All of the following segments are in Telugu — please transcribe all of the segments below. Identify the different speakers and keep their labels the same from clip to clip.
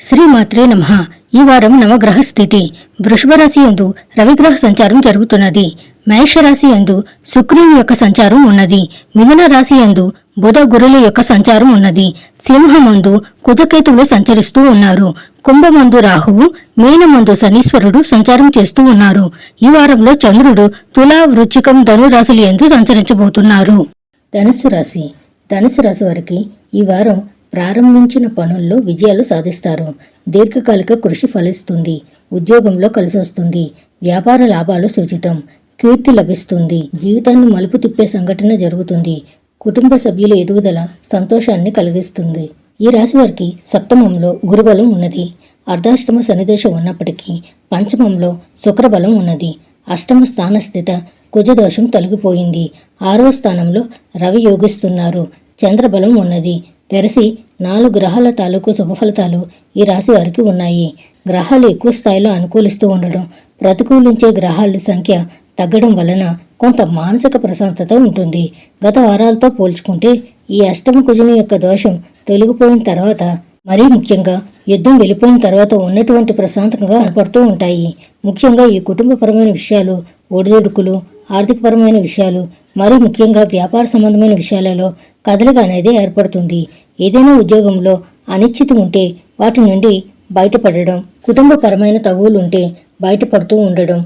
Speaker 1: శ్రీమాత్రే నమ. ఈ వారం నవగ్రహ స్థితి వృషభరాశి ఎందు యందు రవిగ్రహ సంచారం జరుగుతున్నది. మేషరాశి యందు శుక్రుని యొక్క సంచారం ఉన్నది. మిథున రాశి యందు బుధ గురుల యొక్క సంచారం ఉన్నది. సింహమందు కుజకేతువులు సంచరిస్తూ ఉన్నారు. కుంభమందు రాహువు మీనమందు శనీశ్వరుడు సంచారం చేస్తూ ఉన్నారు. ఈ వారంలో చంద్రుడు తులా వృచ్చికం ధనురాశులు ఎందు సంచరించబోతున్నారు. ధనుసు రాశి. ధనుసు రాశి వారికి ఈ వారం ప్రారంభించిన పనుల్లో విజయాలు సాధిస్తారు. దీర్ఘకాలిక కృషి ఫలిస్తుంది. ఉద్యోగంలో కలిసి వస్తుంది. వ్యాపార లాభాలు సూచితం. కీర్తి లభిస్తుంది. జీవితాన్ని మలుపు తిప్పే సంఘటన జరుగుతుంది. కుటుంబ సభ్యుల ఎదుగుదల సంతోషాన్ని కలిగిస్తుంది. ఈ రాశి వారికి సప్తమంలో గురుబలం ఉన్నది. అర్ధాష్టమ శనిదోషం ఉన్నప్పటికీ పంచమంలో శుక్రబలం ఉన్నది. అష్టమ స్థానస్థిత కుజదోషం తొలగిపోయింది. ఆరవ స్థానంలో రవి యోగిస్తున్నారు. చంద్రబలం ఉన్నది. తెరసి నాలుగు గ్రహాల తాలూకు శుభఫలితాలు ఈ రాశి వారికి ఉన్నాయి. గ్రహాలు ఎక్కువ స్థాయిలో అనుకూలిస్తూ ఉండడం ప్రతికూలించే గ్రహాల సంఖ్య తగ్గడం వలన కొంత మానసిక ప్రశాంతత ఉంటుంది. గత వారాలతో పోల్చుకుంటే ఈ అష్టమ కుజుని యొక్క దోషం తొలగిపోయిన తర్వాత మరీ ముఖ్యంగా యుద్ధం వెళ్ళిపోయిన తర్వాత ఉన్నటువంటి ప్రశాంతంగా కనపడుతూ ఉంటాయి. ముఖ్యంగా ఈ కుటుంబపరమైన విషయాలు ఒడిదుడుకులు ఆర్థికపరమైన విషయాలు మరీ ముఖ్యంగా వ్యాపార సంబంధమైన విషయాలలో కదలిక అనేది ఏర్పడుతుంది. ఏదైనా ఉద్యోగంలో అనిశ్చితి ఉంటే వాటి నుండి బయటపడడం కుటుంబపరమైన తగువులు ఉంటే బయటపడుతూ ఉండడం.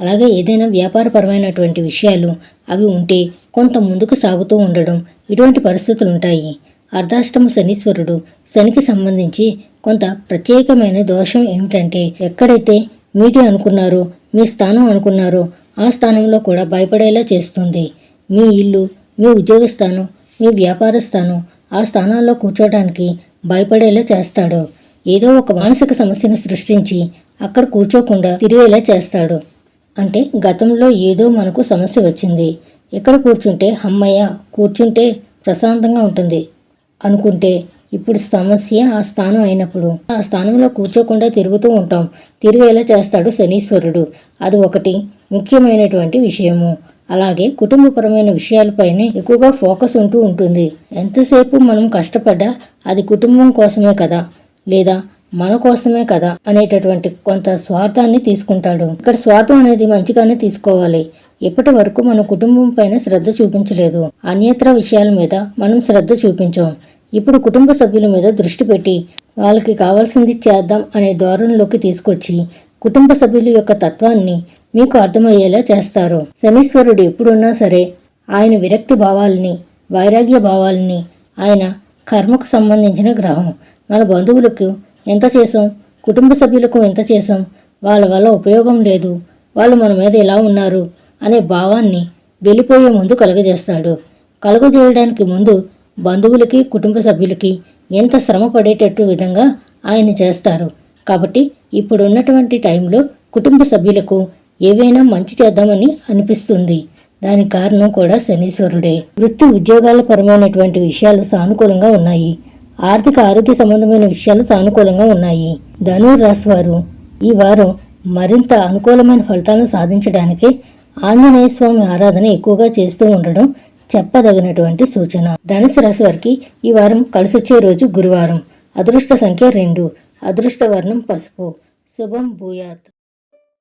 Speaker 1: అలాగే ఏదైనా వ్యాపారపరమైనటువంటి విషయాలు అవి ఉంటే కొంత ముందుకు సాగుతూ ఉండడం. ఇటువంటి పరిస్థితులు ఉంటాయి అర్ధాష్టమ శనీశ్వరుడు శనికి సంబంధించి కొంత ప్రత్యేకమైన దోషం ఏమిటంటే ఎక్కడైతే మీది అనుకున్నారో మీ స్థానం అనుకున్నారో ఆ స్థానంలో కూడా భయపడేలా చేస్తుంది. మీ ఇల్లు మీ ఉద్యోగ స్థానం మీ వ్యాపార స్థానం ఆ స్థానాల్లో కూర్చోడానికి భయపడేలా చేస్తాడు. ఏదో ఒక మానసిక సమస్యను సృష్టించి అక్కడ కూర్చోకుండా తిరిగేలా చేస్తాడు. అంటే గతంలో ఏదో మనకు సమస్య వచ్చింది. ఇక్కడ కూర్చుంటే అమ్మయ్య కూర్చుంటే ప్రశాంతంగా ఉంటుంది అనుకుంటే ఇప్పుడు సమస్య ఆ స్థానం అయినప్పుడు ఆ స్థానంలో కూర్చోకుండా తిరుగుతూ ఉంటాం. తిరిగేలా చేస్తాడు శనీశ్వరుడు. అది ఒకటి ముఖ్యమైనటువంటి విషయము. అలాగే కుటుంబపరమైన విషయాలపైనే ఎక్కువగా ఫోకస్ ఉంటూ ఉంటుంది. ఎంతసేపు మనం కష్టపడ్డా అది కుటుంబం కోసమే కదా? లేదా మన కోసమే కదా? అనేటటువంటి కొంత స్వార్థాన్ని తీసుకుంటాడు. ఇక్కడ స్వార్థం అనేది మంచిగానే తీసుకోవాలి. ఇప్పటి వరకు మన కుటుంబం పైన శ్రద్ధ చూపించలేదు. అన్యత్ర విషయాల మీద మనం శ్రద్ధ చూపించాం. ఇప్పుడు కుటుంబ సభ్యుల మీద దృష్టి పెట్టి వాళ్ళకి కావాల్సింది చేద్దాం అనే ధోరణిలోకి తీసుకొచ్చి కుటుంబ సభ్యుల యొక్క తత్వాన్ని మీకు అర్థమయ్యేలా చేస్తారు. శనీశ్వరుడు ఎప్పుడున్నా సరే ఆయన విరక్తి భావాల్ని వైరాగ్య భావాలని ఆయన కర్మకు సంబంధించిన గ్రహం. మన బంధువులకు ఎంత చేసాం కుటుంబ సభ్యులకు ఎంత చేసాం వాళ్ళ వల్ల ఉపయోగం లేదు. వాళ్ళు మన మీద ఎలా ఉన్నారు? అనే భావాన్ని వెళ్ళిపోయే ముందు కలుగజేస్తాడు. కలుగజేయడానికి ముందు బంధువులకి కుటుంబ సభ్యులకి ఎంత శ్రమ పడేటట్టు విధంగా ఆయన చేస్తారు. కాబట్టి ఇప్పుడున్నటువంటి టైంలో కుటుంబ సభ్యులకు ఏవైనా మంచి చేద్దామని అనిపిస్తుంది. దానికి కారణం కూడా శనీశ్వరుడే. వృత్తి ఉద్యోగాల పరమైనటువంటి విషయాలు సానుకూలంగా ఉన్నాయి. ఆర్థిక ఆరోగ్య సంబంధమైన విషయాలు సానుకూలంగా ఉన్నాయి. ధనుర్ రాశి వారు ఈ వారం మరింత అనుకూలమైన ఫలితాలను సాధించడానికి ఆంజనేయ స్వామి ఆరాధన ఎక్కువగా చేస్తూ ఉండడం చెప్పదగినటువంటి సూచన. ధనుసు రాశి వారికి ఈ వారం కలిసొచ్చే రోజు గురువారం. అదృష్ట సంఖ్య రెండు. అదృష్ట వర్ణం పసుపు. శుభం భూయాత్.